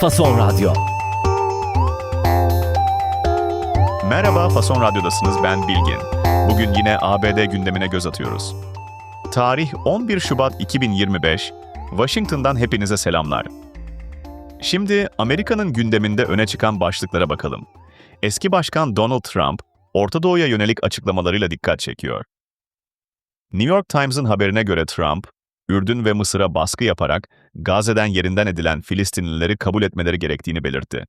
Fason Radyo. Merhaba, Fason Radyo'dasınız. Ben Bilgin. Bugün yine ABD gündemine göz atıyoruz. Tarih 11 Şubat 2025. Washington'dan hepinize selamlar. Şimdi Amerika'nın gündeminde öne çıkan başlıklara bakalım. Eski Başkan Donald Trump, Orta Doğu'ya yönelik açıklamalarıyla dikkat çekiyor. New York Times'ın haberine göre Trump, Ürdün ve Mısır'a baskı yaparak Gazze'den yerinden edilen Filistinlileri kabul etmeleri gerektiğini belirtti.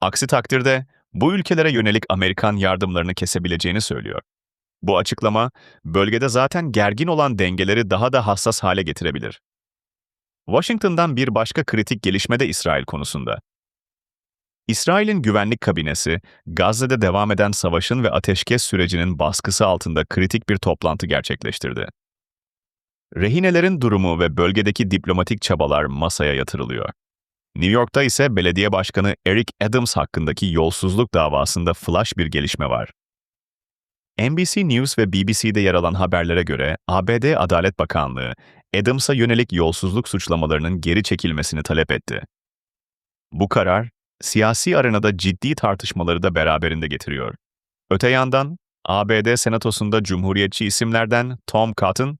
Aksi takdirde bu ülkelere yönelik Amerikan yardımlarını kesebileceğini söylüyor. Bu açıklama, bölgede zaten gergin olan dengeleri daha da hassas hale getirebilir. Washington'dan bir başka kritik gelişme de İsrail konusunda. İsrail'in güvenlik kabinesi, Gazze'de devam eden savaşın ve ateşkes sürecinin baskısı altında kritik bir toplantı gerçekleştirdi. Rehinelerin durumu ve bölgedeki diplomatik çabalar masaya yatırılıyor. New York'ta ise belediye başkanı Eric Adams hakkındaki yolsuzluk davasında flash bir gelişme var. NBC News ve BBC'de yer alan haberlere göre ABD Adalet Bakanlığı, Adams'a yönelik yolsuzluk suçlamalarının geri çekilmesini talep etti. Bu karar, siyasi arenada ciddi tartışmaları da beraberinde getiriyor. Öte yandan, ABD Senatosu'nda Cumhuriyetçi isimlerden Tom Cotton,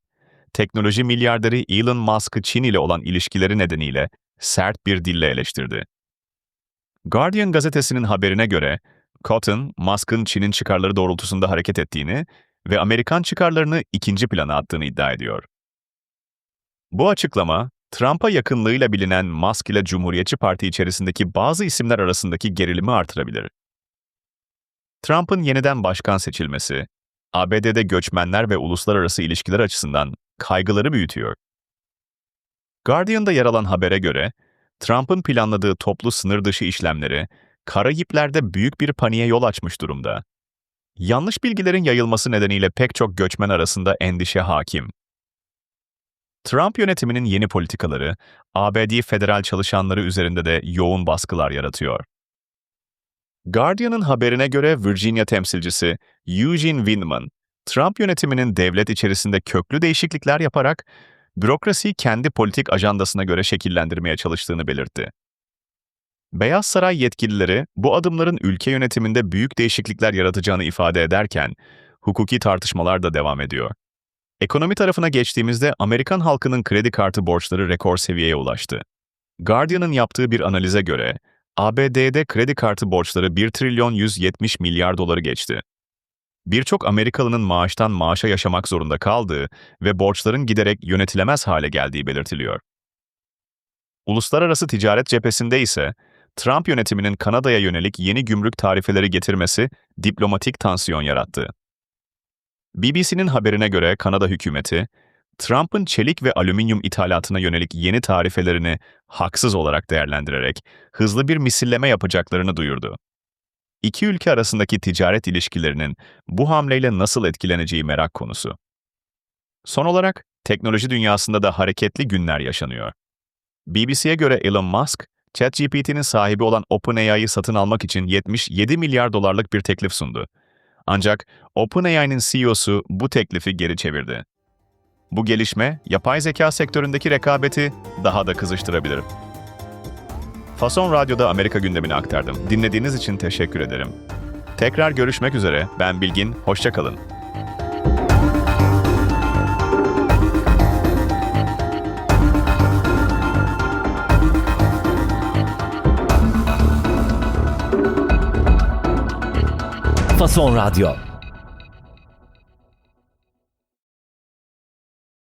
teknoloji milyarderi Elon Musk'ı Çin ile olan ilişkileri nedeniyle sert bir dille eleştirdi. Guardian gazetesinin haberine göre, Cotton, Musk'ın Çin'in çıkarları doğrultusunda hareket ettiğini ve Amerikan çıkarlarını ikinci plana attığını iddia ediyor. Bu açıklama, Trump'a yakınlığıyla bilinen Musk ile Cumhuriyetçi Parti içerisindeki bazı isimler arasındaki gerilimi artırabilir. Trump'ın yeniden başkan seçilmesi, ABD'de göçmenler ve uluslararası ilişkiler açısından kaygıları büyütüyor. Guardian'da yer alan habere göre, Trump'ın planladığı toplu sınır dışı işlemleri, Karayipler'de büyük bir paniğe yol açmış durumda. Yanlış bilgilerin yayılması nedeniyle pek çok göçmen arasında endişe hakim. Trump yönetiminin yeni politikaları, ABD federal çalışanları üzerinde de yoğun baskılar yaratıyor. Guardian'ın haberine göre Virginia temsilcisi Eugene Windman, Trump yönetiminin devlet içerisinde köklü değişiklikler yaparak bürokrasiyi kendi politik ajandasına göre şekillendirmeye çalıştığını belirtti. Beyaz Saray yetkilileri bu adımların ülke yönetiminde büyük değişiklikler yaratacağını ifade ederken, hukuki tartışmalar da devam ediyor. Ekonomi tarafına geçtiğimizde Amerikan halkının kredi kartı borçları rekor seviyeye ulaştı. Guardian'ın yaptığı bir analize göre, ABD'de kredi kartı borçları 1 trilyon 170 milyar doları geçti. Birçok Amerikalının maaştan maaşa yaşamak zorunda kaldığı ve borçların giderek yönetilemez hale geldiği belirtiliyor. Uluslararası ticaret cephesinde ise Trump yönetiminin Kanada'ya yönelik yeni gümrük tarifeleri getirmesi diplomatik tansiyon yarattı. BBC'nin haberine göre Kanada hükümeti, Trump'ın çelik ve alüminyum ithalatına yönelik yeni tarifelerini haksız olarak değerlendirerek hızlı bir misilleme yapacaklarını duyurdu. İki ülke arasındaki ticaret ilişkilerinin bu hamleyle nasıl etkileneceği merak konusu. Son olarak teknoloji dünyasında da hareketli günler yaşanıyor. BBC'ye göre Elon Musk, ChatGPT'nin sahibi olan OpenAI'yı satın almak için 77 milyar dolarlık bir teklif sundu. Ancak OpenAI'nin CEO'su bu teklifi geri çevirdi. Bu gelişme, yapay zeka sektöründeki rekabeti daha da kızıştırabilir. Fason Radyo'da Amerika gündemini aktardım. Dinlediğiniz için teşekkür ederim. Tekrar görüşmek üzere. Ben Bilgin. Hoşçakalın. Fason Radyo.